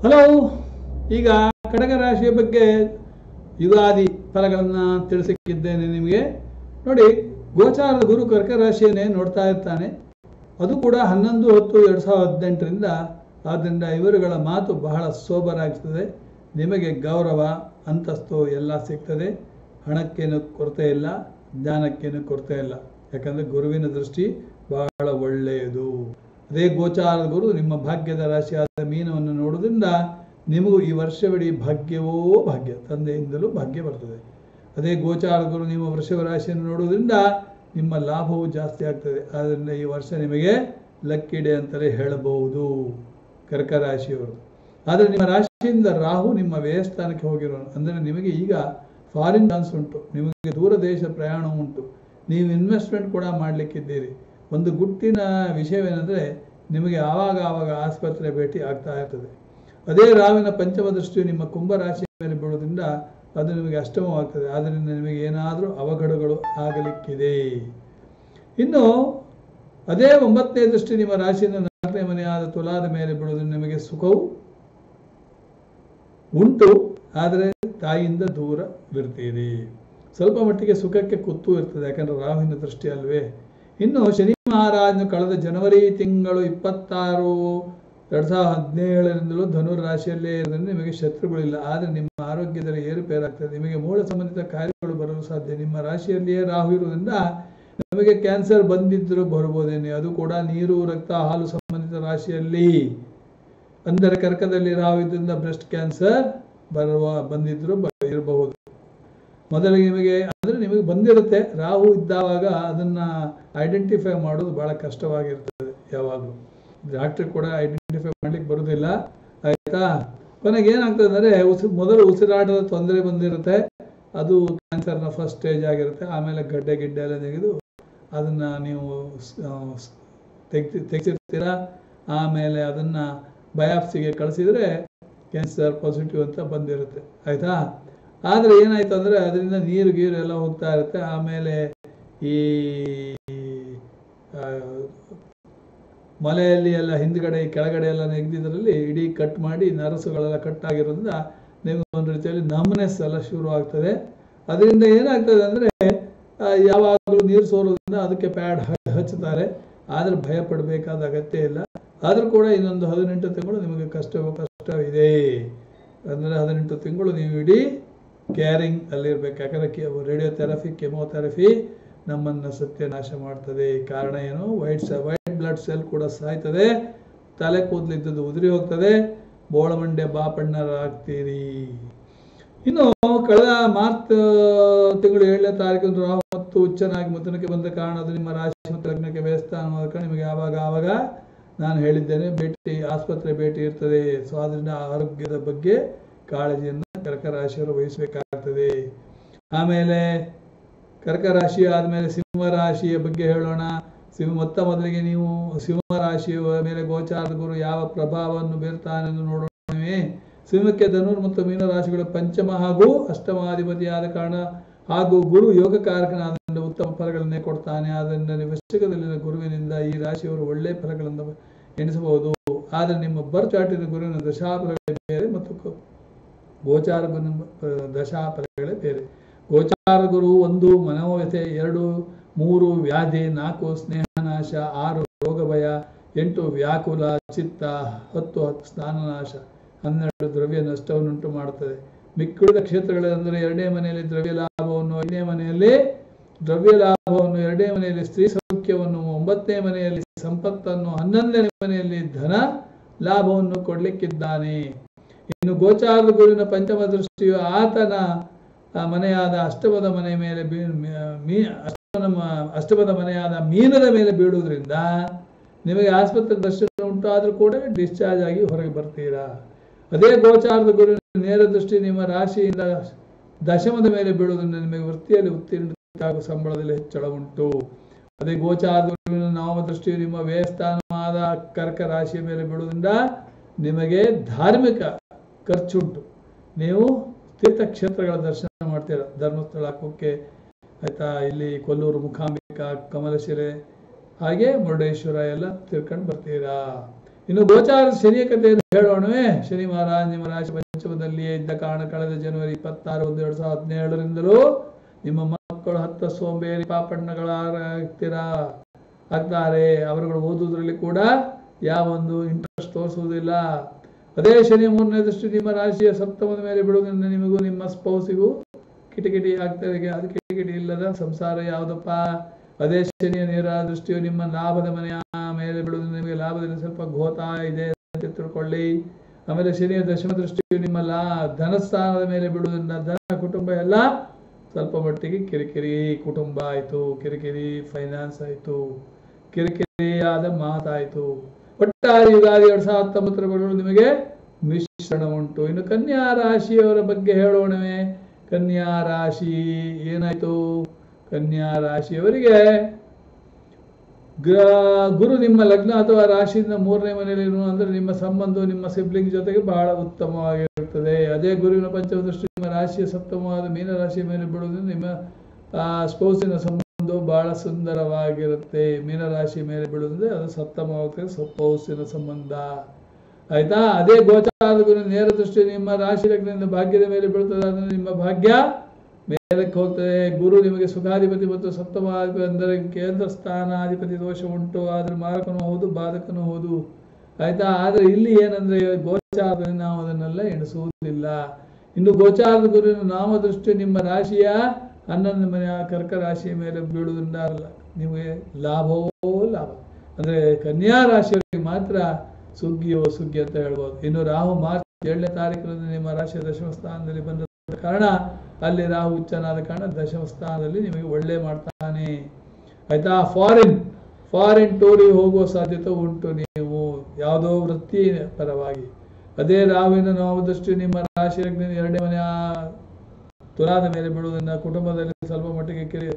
Hello ಈಗ ಕಡಗ ರಾಶಿಯ ಬಗ್ಗೆ ಯುಗಾದಿ ಫಲಗಳನ್ನು ತಿಳಿಸಿಕ್ಕಿದ್ದೇನೆ ನಿಮಗೆ. ನೋಡಿ, ಗೋಚಾರದ ಗುರು ಕರ್ಕ ರಾಶಿಯನ್ನೇ ನೋಡ್ತಾ ಇರ್ತಾನೆ. ಅದು ಕೂಡ ಹನ್ನೊಂದು, ಹತ್ತು, ಎರಡು ಸಾವಿರದ ಹದಿನೆಂಟರಿಂದ ಆದ್ದರಿಂದ ಇವರುಗಳ ಮಾತು ಬಹಳ ಸೋಬರಾಗ್ತದೆ ನಿಮಗೆ ಗೌರವ, ಅಂತಸ್ತು ಎಲ್ಲ ಸಿಗ್ತದೆ. ಹಣಕ್ಕೇನು ಕೊರತೆ ಇಲ್ಲ, ಜ್ಞಾನಕ್ಕೇನು ಕೊರತೆ ಇಲ್ಲ. ಯಾಕಂದರೆ ಗುರುವಿನ ದೃಷ್ಟಿ ಬಹಳ ಒಳ್ಳೆಯದು. ಅದೇ ಗೋಚಾರದ ಗುರು ನಿಮ್ಮ ಭಾಗ್ಯದ ರಾಶಿಯಾದ ಮೀನವನ್ನು ನೋಡೋದ್ರಿಂದ ನಿಮಗೂ ಈ ವರ್ಷವಿಡೀ ಭಾಗ್ಯವೋ ಭಾಗ್ಯ. ತಂದೆಯಿಂದಲೂ ಭಾಗ್ಯ ಬರ್ತದೆ. ಅದೇ ಗೋಚಾರಗಳು ನಿಮ್ಮ ವೃಷಭ ರಾಶಿಯನ್ನು ನೋಡೋದ್ರಿಂದ ನಿಮ್ಮ ಲಾಭವು ಜಾಸ್ತಿ ಆಗ್ತದೆ. ಆದ್ದರಿಂದ ಈ ವರ್ಷ ನಿಮಗೆ ಲಕ್ಕಿ ಡೇ ಅಂತಲೇ ಹೇಳಬಹುದು ಕರ್ಕ ರಾಶಿಯವರು ಆದರೆ ನಿಮ್ಮ ರಾಶಿಯಿಂದ ರಾಹು ನಿಮ್ಮ ವ್ಯಯಸ್ಥಾನಕ್ಕೆ ಹೋಗಿರೋನು ಅಂದರೆ ನಿಮಗೆ ಈಗ ಫಾರಿನ್ ಚಾನ್ಸ್ ಉಂಟು. ನಿಮಗೆ ದೂರ ದೇಶ ಪ್ರಯಾಣ ಉಂಟು. ನೀವು ಇನ್ವೆಸ್ಟ್ಮೆಂಟ್ ಕೂಡ ಮಾಡಲಿಕ್ಕಿದ್ದೀರಿ. ಒಂದು ಗುಟ್ಟಿನ ವಿಷಯವೇನೆಂದರೆ ನಿಮಗೆ ಆವಾಗ ಆವಾಗ ಆಸ್ಪತ್ರೆ ಭೇಟಿ ಆಗ್ತಾ ಇರ್ತದೆ. ಅದೇ ರಾವಿನ ಪಂಚಮ ದೃಷ್ಟಿಯು ನಿಮ್ಮ ಕುಂಭ ರಾಶಿಯ ಮೇಲೆ ಬೀಳೋದ್ರಿಂದ ಅದು ನಿಮಗೆ ಅಷ್ಟಮವಾಗ್ತದೆ. ಆದ್ದರಿಂದ ನಿಮಗೆ ಏನಾದರೂ ಅವಘಡಗಳು ಆಗಲಿಕ್ಕಿದೆ. ಇನ್ನು ಅದೇ ಒಂಬತ್ತನೇ ದೃಷ್ಟಿ ನಿಮ್ಮ ರಾಶಿಯಿಂದ ನಾಲ್ಕನೇ ಮನೆಯಾದ ತುಲಾದ ಮೇಲೆ ಬೀಳೋದ್ರಿಂದ ನಿಮಗೆ ಸುಖವು ಉಂಟು. ಆದರೆ ತಾಯಿಯಿಂದ ದೂರವಿರ್ತೀರಿ ಸ್ವಲ್ಪ ಮಟ್ಟಿಗೆ ಸುಖಕ್ಕೆ ಕುತ್ತು ಇರ್ತದೆ, ಯಾಕಂದ್ರೆ ರಾಹುವಿನ ದೃಷ್ಟಿ ಅಲ್ವೇ. ಇನ್ನು ಶನಿ ಮಹಾರಾಜನು ಕಳೆದ ಜನವರಿ ತಿಂಗಳು ಇಪ್ಪತ್ತಾರು ಎರಡು ಸಾವಿರದ ಹದಿನೇಳರಿಂದಲೂ ಧನುರ್ ರಾಶಿಯಲ್ಲೇ ಇರೋದ್ರಿಂದ ನಿಮಗೆ ಶತ್ರುಗಳಿಲ್ಲ. ಆದರೆ ನಿಮ್ಮ ಆರೋಗ್ಯದಲ್ಲಿ ಏರುಪೇರಾಗ್ತದೆ ನಿಮಗೆ ಮೂಳ ಸಂಬಂಧಿತ ಕಾರ್ಯಗಳು ಬರಲು ಸಾಧ್ಯ. ನಿಮ್ಮ ರಾಶಿಯಲ್ಲಿಯೇ ರಾಹು ಇರುವುದರಿಂದ ನಿಮಗೆ ಕ್ಯಾನ್ಸರ್ ಬಂದಿದ್ದರೂ ಬರ್ಬೋದೇನೆ ಅದು ಕೂಡ ನೀರು, ರಕ್ತ, ಹಾಲು ಸಂಬಂಧಿತ ರಾಶಿಯಲ್ಲಿ. ಅಂದರೆ ಕರ್ಕದಲ್ಲಿ ರಾಹು ಇದರಿಂದ ಬ್ರೆಸ್ಟ್ ಕ್ಯಾನ್ಸರ್ ಬರುವ, ಬಂದಿದ್ರು ಬ- ಇರಬಹುದು. ಮೊದಲಿಗೆ ನಿಮಗೆ, ಅಂದರೆ ನಿಮಗೆ ಬಂದಿರುತ್ತೆ. ರಾಹು ಇದ್ದಾವಾಗ ಅದನ್ನ ಐಡೆಂಟಿಫೈ ಮಾಡೋದು ಬಹಳ ಕಷ್ಟವಾಗಿರ್ತದೆ ಯಾವಾಗಲೂ. ಡಾಕ್ಟರ್ ಕೂಡ ಐಡೆಂಟಿಫೈ ಮಾಡ್ಲಿಕ್ಕೆ ಬರುವುದಿಲ್ಲ ಆಯ್ತಾ? ಕೊನೆಗೆ ಏನಾಗ್ತದೆ ಅಂದ್ರೆ ಉಸಿ ಮೊದಲು ಉಸಿರಾಟದ ತೊಂದರೆ ಬಂದಿರುತ್ತೆ. ಅದು ಕ್ಯಾನ್ಸರ್ನ ಫಸ್ಟ್ ಸ್ಟೇಜ್ ಆಗಿರುತ್ತೆ. ಆಮೇಲೆ ಗಡ್ಡೆ, ಗಿಡ್ಡೆ ಎಲ್ಲ ತೆಗೆದು ಅದನ್ನ ನೀವು ತೆಗ್ದು ಆಮೇಲೆ ಅದನ್ನ ಬಯಾಪ್ಸಿಗೆ ಕಳಿಸಿದ್ರೆ ಕ್ಯಾನ್ಸರ್ ಪಾಸಿಟಿವ್ ಅಂತ ಬಂದಿರುತ್ತೆ. ಆಯ್ತಾ? ಆದ್ರೆ ಏನಾಯ್ತು ಅಂದ್ರೆ ಅದರಿಂದ ನೀರು, ಗೀರು ಎಲ್ಲ ಹೋಗ್ತಾ ಇರುತ್ತೆ. ಆಮೇಲೆ ಈ ಮಲೆಯಲ್ಲಿ ಎಲ್ಲ ಹಿಂದ್ಗಡೆ, ಕೆಳಗಡೆ ಎಲ್ಲ ನೆಗೆದಿದ್ರಲ್ಲಿ ಇಡೀ ಕಟ್ ಮಾಡಿ ನರಸುಗಳೆಲ್ಲ ಕಟ್ ಆಗಿರೋದ್ರಿಂದ ನಿಮ್ಗೆ ಒಂದು ರೀತಿಯಲ್ಲಿ ನಮ್ನೆಸ್ ಎಲ್ಲ ಶುರು ಆಗ್ತದೆ. ಅದರಿಂದ ಏನಾಗ್ತದೆ ಅಂದ್ರೆ ಯಾವಾಗಲೂ ನೀರು ಸೋರೋದ್ರಿಂದ ಅದಕ್ಕೆ ಪ್ಯಾಡ್ ಹಚ್ಚುತ್ತಾರೆ. ಆದ್ರೆ ಭಯ ಪಡಬೇಕಾದ ಅಗತ್ಯ ಇಲ್ಲ. ಆದರೂ ಕೂಡ ಇನ್ನೊಂದು ಹದಿನೆಂಟು ತಿಂಗಳು ನಿಮಗೆ ಕಷ್ಟ ಕಷ್ಟವಿದೆ ಅಂದರೆ ಹದಿನೆಂಟು ತಿಂಗಳು ನೀವು ಇಡೀ ಕ್ಯಾರಿಂಗ್ ಅಲ್ಲಿರ್ಬೇಕು. ಯಾಕಂದರೆ ರೇಡಿಯೋಥೆರಪಿ ನಮ್ಮನ್ನ ನಮ್ಮನ್ನು ಸತ್ಯನಾಶ ಮಾಡ್ತದೆ. ಕಾರಣ ಏನು? ವೈಟ್ ಸ ಬ್ಲಡ್ ಸೆಲ್ ಕೂಡ ಸಾಯ್ತದೆ. ತಲೆ ಕೂದಲಿದ್ದದ್ದು ಉದುರಿ ಹೋಗ್ತದೆ. ಬೋಳಮಂಡೆ ಬಾಪಣ್ಣರಾಗ್ತೀರಿ. ಇನ್ನು ಕಳೆದ ಮಾರ್ಚ್, ತಿಂಗಳು ಏಳನೇ ತಾರೀಕು ರಾಹು ಮತ್ತು ಉಚ್ಚನಾಗಿ ಮುತನಕ್ಕೆ ಬಂದ ಕಾರಣ ಅದು ನಿಮ್ಮ ರಾಶಿ ಮತ್ತು ಲಗ್ನಕ್ಕೆ ಕಾರಣ ನಿಮಗೆ ಆವಾಗ ಆವಾಗ ನಾನು ಹೇಳಿದ್ದೇನೆ. ಭೇಟಿ, ಆಸ್ಪತ್ರೆ ಭೇಟಿ ಇರ್ತದೆ. ಸೊ ಅದರಿಂದ ಆರೋಗ್ಯದ ಬಗ್ಗೆ ಕಾಳಜಿಯನ್ನು ಕರ್ಕ ರಾಶಿಯವರು ವಹಿಸಬೇಕಾಗ್ತದೆ. ಆಮೇಲೆ ಕರ್ಕ ರಾಶಿ ಆದಮೇಲೆ ಸಿಂಹ ರಾಶಿಯ ಬಗ್ಗೆ ಹೇಳೋಣ. ಸಿಂಹ ಮೊತ್ತ ಮೊದಲಿಗೆ ನೀವು ಸಿಂಹ ರಾಶಿಯ ಮೇಲೆ ಗೋಚಾರದ ಗುರು ಯಾವ ಪ್ರಭಾವವನ್ನು ಬೀರ್ತಾನೆಂದು ನೋಡೋಣವೇ. ಸಿಂಹಕ್ಕೆ ಧನುರ್ ಮತ್ತು ಮೀನ ರಾಶಿಗಳ ಪಂಚಮ ಹಾಗೂ ಅಷ್ಟಮಾಧಿಪತಿಯಾದ ಕಾರಣ ಹಾಗೂ ಗುರು ಯೋಗಕಾರಕನಾದ್ದರಿಂದ ಉತ್ತಮ ಫಲಗಳನ್ನೇ ಕೊಡ್ತಾನೆ. ಆದ್ದರಿಂದ ವೃಶ್ಚಿಕದಲ್ಲಿನ ಗುರುವಿನಿಂದ ಈ ರಾಶಿಯವರು ಒಳ್ಳೆಯ ಫಲಗಳನ್ನು ಎಣಿಸಬಹುದು. ಆದರೆ ನಿಮ್ಮ ಬರ್ತ್ ಚಾರ್ಟಿನ ಗುರುವಿನ ದಶಾಫಲಗಳೇ ಬೇರೆ ಮತ್ತು ಗೋಚಾರ ಗುರು ದಶಾಫಲಗಳೇ ಬೇರೆ. ಗೋಚಾರ ಗುರು ಒಂದು ಮನೋವ್ಯತೆ ಎರಡು ಮೂರು ವ್ಯಾಧಿ, ನಾಲ್ಕು ಸ್ನೇಹನಾಶ, ಆರು ರೋಗ ಭಯ ಎಂಟು ವ್ಯಾಕುಲ, ಚಿತ್ತ, ಹತ್ತು ಸ್ನಾನ ಸ್ನಾನನಾಶ. ಹನ್ನೆರಡು ದ್ರವ್ಯ ನಷ್ಟವನ್ನುಂಟು ಮಾಡುತ್ತದೆ. ಮಿಕ್ಕುಳಿದ ಕ್ಷೇತ್ರಗಳೆಂದರೆ ಎರಡನೇ ಮನೆಯಲ್ಲಿ ದ್ರವ್ಯ ಲಾಭವನ್ನು ಐದನೇ ಮನೆಯಲ್ಲಿ ದ್ರವ್ಯ ಲಾಭವನ್ನು ಎರಡನೇ ಮನೆಯಲ್ಲಿ ಸ್ತ್ರೀ ಸೌಖ್ಯವನ್ನು, ಒಂಬತ್ತನೇ ಮನೆಯಲ್ಲಿ ಸಂಪತ್ತನ್ನು, ಹನ್ನೊಂದನೇ ಮನೆಯಲ್ಲಿ ಧನ ಲಾಭವನ್ನು ಕೊಡ್ಲಿಕ್ಕಿದ್ದಾನೆ. ಇನ್ನು ಗೋಚಾರದ ಗುರುವಿನ ಪಂಚಮ ದೃಷ್ಟಿಯು ಆತನ ಮನೆಯಾದ ಅಷ್ಟಮದ ಮನೆ ಮೇಲೆ ಬೀ- ಮೀ ಅಷ್ಟಮದ ಮನೆಯಾದ ಮೀನದ ಮೇಲೆ ಬೀಳುವುದರಿಂದ ನಿಮಗೆ ಆಸ್ಪತ್ರೆ ದರ್ಶನ ಉಂಟು ಆದರೂ ಕೂಡ ಡಿಸ್ಚಾರ್ಜ್ ಆಗಿ ಹೊರಗೆ ಬರ್ತೀರಾ? ಅದೇ ಗೋಚಾರದ ಗುರು ನೇರ ದೃಷ್ಟಿ ನಿಮ್ಮ ರಾಶಿಯಿಂದ ದಶಮದ ಮೇಲೆ ಬೀಳುವುದರಿಂದ ನಿಮಗೆ ವೃತ್ತಿಯಲ್ಲಿ ಉತ್ತೀರ್ಣ ಹಾಗೂ ಸಂಬಳದಲ್ಲಿ ಹೆಚ್ಚಳ ಉಂಟು. ಅದೇ ಗೋಚಾರದ ಗುರುವಿನ ನಾಮ ದೃಷ್ಟಿಯು ನಿಮ್ಮ ವ್ಯಯಸ್ಥಾನವಾದ ಕರ್ಕ ರಾಶಿಯ ಮೇಲೆ ಬೀಳುವುದರಿಂದ ನಿಮಗೆ ಧಾರ್ಮಿಕ ಖರ್ಚುಂಟು ನೀವು ತೀರ್ಥಕ್ಷೇತ್ರಗಳ ದರ್ಶನ ಮಾಡ್ತೀರ? ಧರ್ಮಸ್ಥಳ ಕುಕ್ಕೆ ಆಯ್ತಾ? ಇಲ್ಲಿ ಕೊಲ್ಲೂರು ಮುಖಾಂಬಿಕಾ, ಕಮಲಶಿಲೆ, ಹಾಗೆ ಮುರುಡೇಶ್ವರ ಎಲ್ಲ ತಿರ್ಕೊಂಡು ಬರ್ತೀರಾ? ಇನ್ನು ಗೋಚಾರ ಕಥೆ ಹೇಳೋಣವೇ? ಶನಿ ಮಹಾರಾಜ ನಿಮ್ಮ ರಾಶಿ ಪಂಚಮದಲ್ಲಿಯೇ ಇದ್ದ ಕಾರಣ ಕಳೆದ ಜನವರಿ ಇಪ್ಪತ್ತಾರು ಒಂದು ಎರಡು ಸಾವಿರದ ಹದಿನೇಳರಿಂದಲೂ ನಿಮ್ಮ ಮಕ್ಕಳು ಹತ್ತ ಸೋಂಬೇರಿ ಪಾಪಣ್ಣಗಳಾಗ್ತೀರಾ? ಆಗ್ತಾರೆ. ಅವರುಗಳು ಓದುವುದರಲ್ಲಿ ಕೂಡ ಯಾವ ಒಂದು ಇಂಟ್ರೆಸ್ಟ್ ತೋರಿಸುವುದಿಲ್ಲ. ಅದೇ ಶನಿ ಮೂರನೇ ದೃಷ್ಟಿ ನಿಮ್ಮ ರಾಶಿಯ ಸಪ್ತಮದ ಮೇಲೆ ಬಿಡುವುದರಿಂದ ನಿಮಗೂ ನಿಮ್ಮ ಸ್ಪೌಸಿಗೂ ಕಿಟಕಿಟಿ ಆಗ್ತದೆ ಅದು ಕಿಟಕಿಟಿ ಇಲ್ಲದ ಸಂಸಾರ ಯಾವುದಪ್ಪ? ಅದೇ ಶನಿಯ ನೇರ ದೃಷ್ಟಿಯು ನಿಮ್ಮ ಲಾಭದ ಮನೆಯ ಮೇಲೆ ಬಿಡುವುದು ನಿಮಗೆ ಲಾಭದಲ್ಲಿ ಸ್ವಲ್ಪ ಘೋತ ಇದೆ ಅಂತ ತಿಳ್ಕೊಳ್ಳಿ. ಆಮೇಲೆ ಶನಿಯ ದಶಮ ದೃಷ್ಟಿಯು ನಿಮ್ಮ ಲಾ, ಧನಸ್ಥಾನದ ಮೇಲೆ ಬಿಡುವುದರಿಂದ ಧನ, ಕುಟುಂಬ ಎಲ್ಲ ಸ್ವಲ್ಪ ಮಟ್ಟಿಗೆ ಕಿರಿಕಿರಿ ಕುಟುಂಬ ಆಯಿತು. ಕಿರಿಕಿರಿ ಫೈನಾನ್ಸ್ ಆಯಿತು. ಕಿರಿಕಿರಿಯಾದ ಮಾತಾಯಿತು ಒಟ್ಟಾರೆ ಯುಗಾದಿ ಎರಡ್ ಸಾವಿರದ ಹತ್ತೊಂಬತ್ತರ ನಿಮಗೆ ಮಿಶ್ರಣ ಉಂಟು. ಇನ್ನು ಕನ್ಯಾ ರಾಶಿಯವರ ಬಗ್ಗೆ ಹೇಳೋಣವೇ. ಕನ್ಯಾ ರಾಶಿ ಏನಾಯ್ತು? ಕನ್ಯಾ ರಾಶಿಯವರಿಗೆ ಗ್ರ- ಗುರು ನಿಮ್ಮ ಲಗ್ನ ಅಥವಾ ರಾಶಿಯಿಂದ ಮೂರನೇ ಮನೆಯಲ್ಲಿ ಅಂದ್ರೆ ನಿಮ್ಮ ಸಂಬಂಧ, ನಿಮ್ಮ ಸಿಬ್ಲಿಂಗ್ ಜೊತೆಗೆ ಬಹಳ ಉತ್ತಮವಾಗಿರುತ್ತದೆ. ಅದೇ ಗುರುವಿನ ಪಂಚಮ ದೃಷ್ಟಿ ನಿಮ್ಮ ರಾಶಿಯ ಸಪ್ತಮವಾದ ಮೀನ ರಾಶಿಯ ಮೇಲೆ ಬಿಡುವುದರಿಂದ ನಿಮ್ಮ ಸ್ಪೌಸಿನ ಸಂಬಂಧವು ಬಹಳ ಸುಂದರವಾಗಿರುತ್ತೆ. ಮೀನ ರಾಶಿ ಮೇಲೆ ಬಿಡುವುದಂದ್ರೆ ಅದು ಸಪ್ತಮವಾಗುತ್ತೆ ಸ್ಪೌಸಿನ ಸಂಬಂಧ. ಆಯ್ತಾ? ಅದೇ ಗೋಚಾರ ಗುರು ನೇರ ದೃಷ್ಟಿ ನಿಮ್ಮ ರಾಶಿ ಲಗ್ನದಿಂದ ಭಾಗ್ಯದ ಮೇಲೆ ಬೀಳ್ತದೆ ಅಂದ್ರೆ ನಿಮ್ಮ ಭಾಗ್ಯ ಮೇಲಕ್ಕೆ ಹೋಗ್ತದೆ. ಗುರು ನಿಮಗೆ ಸುಖಾಧಿಪತಿ ಮತ್ತು ಸಪ್ತಮಾಧಿಪತಿ ಅಂದರೆ ಕೇಂದ್ರ ಸ್ಥಾನಾಧಿಪತಿ ದೋಷ ಉಂಟು. ಆದ್ರೆ ಮಾರಕನೂ ಹೌದು, ಬಾಧಕನೂ ಹೌದು. ಆಯ್ತಾ? ಆದ್ರೆ ಇಲ್ಲಿ ಏನಂದ್ರೆ ಗೋಚಾರದಲ್ಲಿ ನಾವು ಅದನ್ನೆಲ್ಲ ಎಣಿಸುವುದಿಲ್ಲ. ಇನ್ನು ಗೋಚಾರದ ಗುರುವಿನ ನಾಮದೃಷ್ಟಿ ನಿಮ್ಮ ರಾಶಿಯ ಹನ್ನೊಂದು ಮನೆಯ ಕರ್ಕ ರಾಶಿಯ ಮೇಲೆ ಬೀಳುವುದರಿಂದ ನಿಮಗೆ ಲಾಭವೋ ಲಾಭ? ಅಂದ್ರೆ ಕನ್ಯಾ ರಾಶಿಯವರಿಗೆ ಮಾತ್ರ ಸುಗ್ಗಿಯೋ ಸುಗ್ಗಿ ಅಂತ ಹೇಳ್ಬೋದು. ಇನ್ನು ರಾಹು ಮಾರ್ಚ್ ಏಳನೇ ತಾರೀಕಿನಲ್ಲಿ ನಿಮ್ಮ ರಾಶಿಯ ದಶಮ ಸ್ಥಾನದಲ್ಲಿ ಬಂದ ಕಾರಣ ಅಲ್ಲಿ ರಾಹು ಉಚ್ಚನಾದ ಕಾರಣ ದಶಮ ಸ್ಥಾನದಲ್ಲಿ ನಿಮಗೆ ಒಳ್ಳೆ ಮಾಡ್ತಾನೆ. ಆಯ್ತಾ? ಫಾರಿನ್ ಫಾರಿನ್ ಟೂರಿಗೆ ಹೋಗುವ ಸಾಧ್ಯತೆ ಉಂಟು ನೀವು. ಯಾವುದೋ ವೃತ್ತಿ ಪರವಾಗಿ. ಅದೇ ರಾಹುವಿನ ನಾಮದೃಷ್ಟಿ ನಿಮ್ಮ ರಾಶಿ ಎರಡನೇ ಮನೆಯ ತುಲಾದ ಮೇಲೆ ಬಿಡುವುದರಿಂದ ಕುಟುಂಬದಲ್ಲಿ ಸ್ವಲ್ಪ ಮಟ್ಟಿಗೆ ಕಿರಿ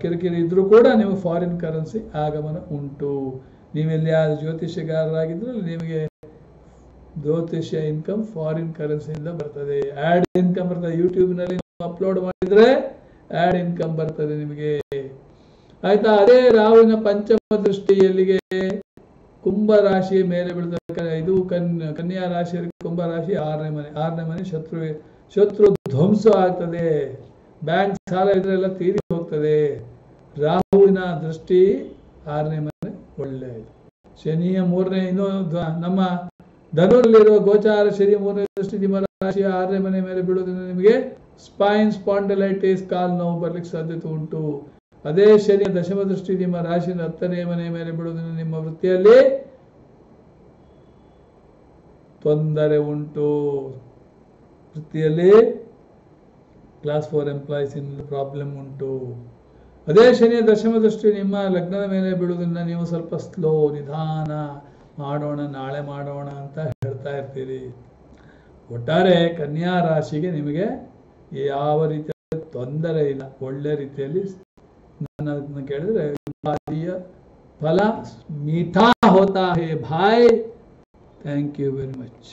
ಕಿರಿಕಿರಿ ಇದ್ರೂ ಕೂಡ ನೀವು ಫಾರಿನ್ ಕರೆನ್ಸಿ ಆಗಮನ ಉಂಟು. ನೀವೆಲ್ಲಿ ಆ ಜ್ಯೋತಿಷ್ಯಗಾರರಾಗಿದ್ರೆ ನಿಮಗೆ ಜ್ಯೋತಿಷ್ಯ ಇನ್ಕಮ್ ಫಾರಿನ್ ಕರೆನ್ಸಿಯಿಂದ ಬರ್ತದೆ. ಆಡ್ ಇನ್ಕಮ್ ಬರ್ತದೆ. ಯೂಟ್ಯೂಬ್ನಲ್ಲಿ ಅಪ್ಲೋಡ್ ಮಾಡಿದ್ರೆ ಆಡ್ ಇನ್ಕಮ್ ಬರ್ತದೆ ನಿಮಗೆ. ಆಯ್ತಾ? ಅದೇ ರಾಹುವಿನ ಪಂಚಮ ದೃಷ್ಟಿ ಎಲ್ಲಿಗೆ? ಕುಂಭ ರಾಶಿ ಮೇಲೆ ಬೀಳ್ತದೆ. ಇದು ಕನ್, ಕನ್ಯಾ ರಾಶಿಯಲ್ಲಿ ಕುಂಭ ರಾಶಿ ಆರನೇ ಮನೆ ಆರನೇ ಮನೆ ಶತ್ರು ಶತ್ರು ಧ್ವಂಸ ಆಗ್ತದೆ. ಬ್ಯಾಂಕ್ ಸಾಲ ಇದ್ರೆ ಎಲ್ಲ ತೀರಿ ಹೋಗ್ತದೆ. ರಾಹುವಿನ ದೃಷ್ಟಿ ಆರನೇ ಮನೆ ಒಳ್ಳೆಯದು. ಶನಿಯ ಮೂರನೇ, ಇನ್ನು ನಮ್ಮ ಧನುರಲ್ಲಿರುವ ಗೋಚಾರ ಶನಿ ಮೂರನೇ ದೃಷ್ಟಿ ರಾಶಿಯ ಆರನೇ ಮನೆ ಮೇಲೆ ಬೀಳುವುದರಿಂದ ನಿಮಗೆ ಸ್ಪೈನ್ ಸ್ಪಾಂಡಲೈಟಿಸ್ ಕಾಲ್ ನೋವು ಬರ್ಲಿಕ್ಕೆ ಸಾಧ್ಯತೆ ಉಂಟು. ಅದೇ ಶನಿಯ ದಶಮ ದೃಷ್ಟಿ ನಿಮ್ಮ ರಾಶಿನ ಹತ್ತನೇ ಮನೆ ಮೇಲೆ ಬೀಳುವುದರಿಂದ ನಿಮ್ಮ ವೃತ್ತಿಯಲ್ಲಿ ತೊಂದರೆ ಉಂಟು. ವೃತ್ತಿಯಲ್ಲಿ class four employees in problem ಉಂಟು. ಅದೇ ಶನಿಯ ದಶಮ ದೃಷ್ಟಿ ನಿಮ್ಮ ಲಗ್ನದ ಮೇಲೆ ಬೀಳುವುದರಿಂದ ನೀವು ಸ್ವಲ್ಪ ಸ್ಲೋ, ನಿಧಾನ ಮಾಡೋಣ, ನಾಳೆ ಮಾಡೋಣ ಅಂತ ಹೇಳ್ತಾ ಇರ್ತೀರಿ. ಒಟ್ಟಾರೆ ಕನ್ಯಾ ರಾಶಿಗೆ ನಿಮಗೆ ಯಾವ ರೀತಿಯ ತೊಂದರೆ ಇಲ್ಲ. ಒಳ್ಳೆ ರೀತಿಯಲ್ಲಿ ಅದನ್ನ ಕೇಳಿದ್ರೆ ಫಲ ಮೀಠಾ ಹೋತಾ ಹೇ Bhai. Thank you very much